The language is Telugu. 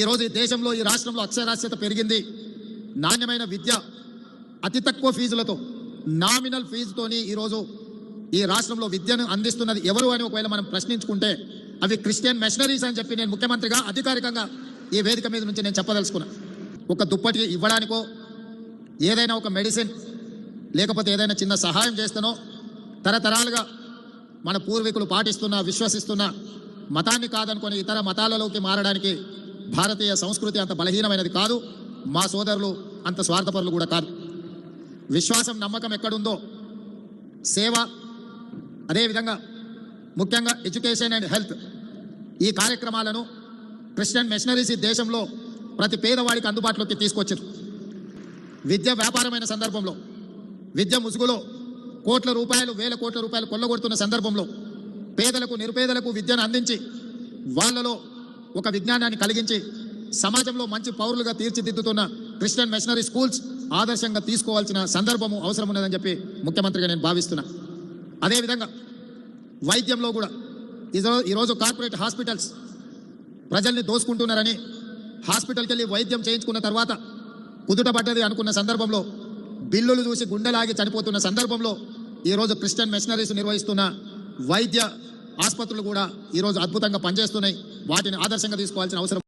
ఈరోజు ఈ దేశంలో ఈ రాష్ట్రంలో అక్షరాస్యత పెరిగింది. నాణ్యమైన విద్య అతి తక్కువ ఫీజులతో నామినల్ ఫీజుతోని ఈరోజు ఈ రాష్ట్రంలో విద్యను అందిస్తున్నది ఎవరు అని ఒకవేళ మనం ప్రశ్నించుకుంటే అవి క్రిస్టియన్ మెషనరీస్ అని చెప్పి నేను ముఖ్యమంత్రిగా అధికారికంగా ఈ వేదిక మీద నుంచి నేను చెప్పదలుచుకున్నా. ఒక దుప్పటి ఇవ్వడానికో ఏదైనా ఒక మెడిసిన్ లేకపోతే ఏదైనా చిన్న సహాయం చేస్తానో తరతరాలుగా మన పూర్వీకులు పాటిస్తున్న విశ్వసిస్తున్న మతాన్ని కాదనుకొని ఇతర మతాలలోకి మారడానికి భారతీయ సంస్కృతి అంత బలహీనమైనది కాదు. మా సోదరులు అంత స్వార్థపరులు కూడా కాదు. విశ్వాసం నమ్మకం ఎక్కడుందో సేవ అదేవిధంగా ముఖ్యంగా ఎడ్యుకేషన్ అండ్ హెల్త్ ఈ కార్యక్రమాలను క్రిస్టియన్ మిషనరీస్ ఈ దేశంలో ప్రతి పేదవాడికి అందుబాటులోకి తీసుకొచ్చారు. విద్య వ్యాపారమైన సందర్భంలో విద్య ముసుగులో కోట్ల రూపాయలు వేల కోట్ల రూపాయలు కొల్లగొడుతున్న సందర్భంలో పేదలకు నిరుపేదలకు విద్యను అందించి వాళ్ళలో ఒక విజ్ఞానాన్ని కలిగించి సమాజంలో మంచి పౌరులుగా తీర్చిదిద్దుతున్న క్రిస్టియన్ మిషనరీ స్కూల్స్ ఆదర్శంగా తీసుకోవాల్సిన సందర్భము అవసరం ఉన్నదని చెప్పి ముఖ్యమంత్రిగా నేను భావిస్తున్నా. అదేవిధంగా వైద్యంలో కూడా ఈరో- ఈరోజు కార్పొరేట్ హాస్పిటల్స్ ప్రజల్ని దోసుకుంటున్నారని హాస్పిటల్కి వెళ్ళి వైద్యం చేయించుకున్న తర్వాత కుదుటపడ్డది అనుకున్న సందర్భంలో బిల్లులు చూసి గుండెలాగి చనిపోతున్న సందర్భంలో ఈరోజు క్రిస్టియన్ మిషనరీస్ నిర్వహిస్తున్న వైద్య ఆసుపత్రులు కూడా ఈరోజు అద్భుతంగా పనిచేస్తున్నాయి. వాటిని ఆదర్శంగా తీసుకోవాల్సిన అవసరం